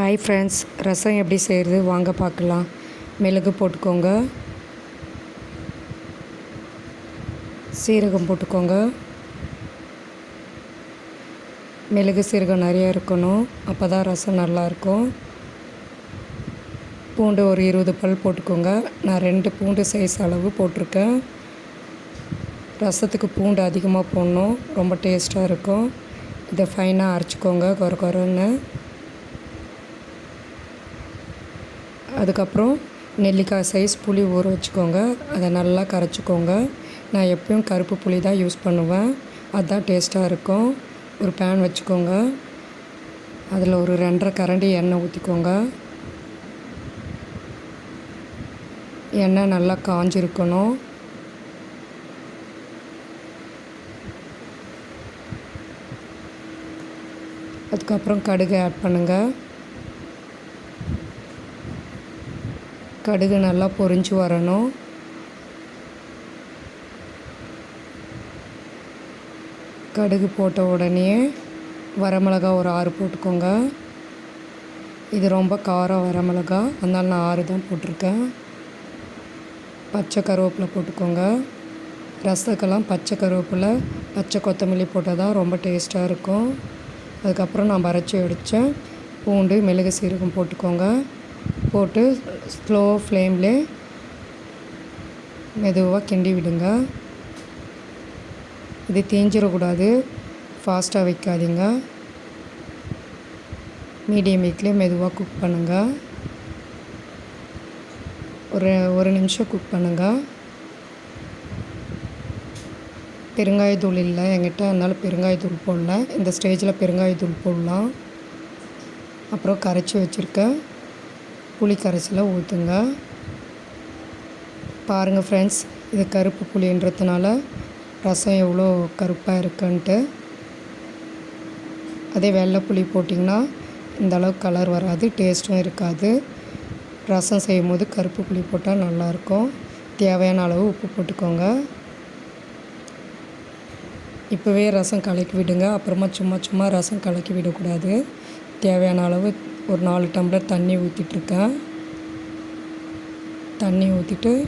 Hi friends ரசம் எப்படி செய்கிறது வாங்க பார்க்கலாம். மிளகு போட்டுக்கோங்க. சீரகம் போட்டுக்கோங்க. மிளகு சீரகம் நிறையா இருக்கணும். அப்போ தான் ரசம் நல்லாயிருக்கும் பூண்டு ஒரு இருபது பல் போட்டுக்கோங்க. நான் ரெண்டு பூண்டு சைஸ் அளவு போட்டிருக்கேன். ரசத்துக்கு பூண்டு அதிகமாக போடணும். ரொம்ப டேஸ்ட்டாக இருக்கும். இதை ஃபைனாக அரைச்சிக்கோங்க. கொர கொரன்னு. அதுக்கப்புறம் நெல்லிக்காய் சைஸ் புளி ஊற வச்சுக்கோங்க. அதை நல்லா கரைச்சிக்கோங்க. நான் எப்பயும் கருப்பு புளி தான் யூஸ் பண்ணுவேன். அதுதான் டேஸ்ட்டாக இருக்கும். ஒரு பேன் வச்சுக்கோங்க. அதில் ஒரு ரெண்டரை கரண்டி எண்ணெய் ஊற்றிக்கோங்க எண்ணெய் நல்லா காஞ்சிருக்கணும். அதுக்கப்புறம் கடுகு ஆட் பண்ணுங்கள் கடுகு நல்லா பொரிஞ்சு வரணும். கடுகு போட்ட உடனே வரமிளகா ஒரு ஆறு போட்டுக்கோங்க. இது ரொம்ப காரம் வரமிளகா அதனால் நான் ஆறு தான் போட்டிருக்கேன். பச்சை கருவேப்பிலை போட்டுக்கோங்க. ரசத்துக்கெல்லாம் பச்சை கருவேப்பிலை பச்சை கொத்தமல்லி போட்டால் தான் ரொம்ப டேஸ்ட்டாக இருக்கும். அதுக்கப்புறம் நான் வரைச்சி அடித்தேன் பூண்டு மிளகு சீரகம் போட்டுக்கோங்க. போட்டு ஸ்லோ ஃப்ளேமில் மெதுவாக கிண்டி விடுங்க. இது தேஞ்சிடக்கூடாது. ஃபாஸ்ட்டாக வைக்காதீங்க. மீடியம் ஹீட்லேயே மெதுவாக குக் பண்ணுங்கள் ஒரு ஒரு நிமிஷம் குக் பண்ணுங்கள் பெருங்காயத்தூள் இல்லை. என்கிட்ட அதனால் பெருங்காயத்தூள் போடல. இந்த ஸ்டேஜில் பெருங்காயத்தூள் போடலாம். அப்புறம் கரைச்சி வச்சுருக்கேன். புளி கரைசலை ஊற்றுங்க பாருங்கள் ஃப்ரெண்ட்ஸ் இது கருப்பு புளின்றதுனால ரசம் எவ்வளோ கருப்பாக இருக்குன்ட்டு. அதே வெள்ளை புளி போட்டிங்கன்னா இந்த அளவுக்கு கலர் வராது டேஸ்ட்டும் இருக்காது. ரசம் செய்யும் போது கருப்பு புளி போட்டால் நல்லாயிருக்கும். தேவையான அளவு உப்பு போட்டுக்கோங்க. இப்போவே ரசம் கலக்கி விடுங்க. அப்புறமா சும்மா சும்மா ரசம் கலக்கி விடக்கூடாது. தேவையான அளவு ஒரு நாலு டம்ளர் தண்ணி ஊற்றிட்டுருக்கேன் தண்ணி ஊற்றிட்டு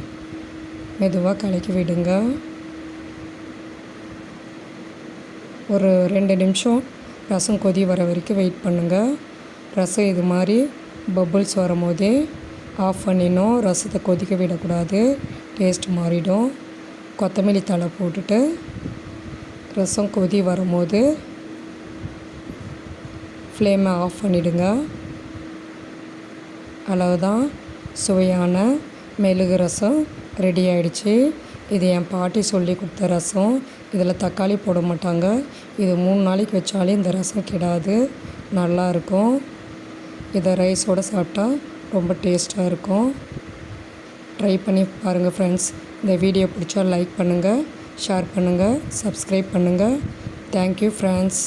மெதுவாக கலக்கி விடுங்க. ஒரு ரெண்டு நிமிஷம் ரசம் கொதி வர வரைக்கும் வெயிட் பண்ணுங்கள் ரசம் இது மாதிரி பபுள்ஸ் வரும்போதே ஆஃப் பண்ணிடணும். ரசத்தை கொதிக்க விடக்கூடாது. டேஸ்ட் மாறிடும். கொத்தமல்லி தழை போட்டுட்டு ரசம் கொதி வரும்போது ஃப்ளேமை ஆஃப் பண்ணிவிடுங்க அவ்வளவுதான் சுவையான மெழுகு ரசம் ரெடி ஆகிடுச்சு இது என் பாட்டி சொல்லி கொடுத்த ரசம். இதில் தக்காளி போட மாட்டாங்க. இது மூணு நாளைக்கு வச்சாலே இந்த ரசம் கிடாது. நல்லாயிருக்கும் இதை ரைஸோடு சாப்பிட்டா ரொம்ப டேஸ்ட்டாக இருக்கும். ட்ரை பண்ணி பாருங்கள் ஃப்ரெண்ட்ஸ் இந்த வீடியோ பிடிச்சா லைக் பண்ணுங்கள் ஷேர் பண்ணுங்கள் சப்ஸ்கிரைப் பண்ணுங்கள் தேங்க்யூ ஃப்ரெண்ட்ஸ்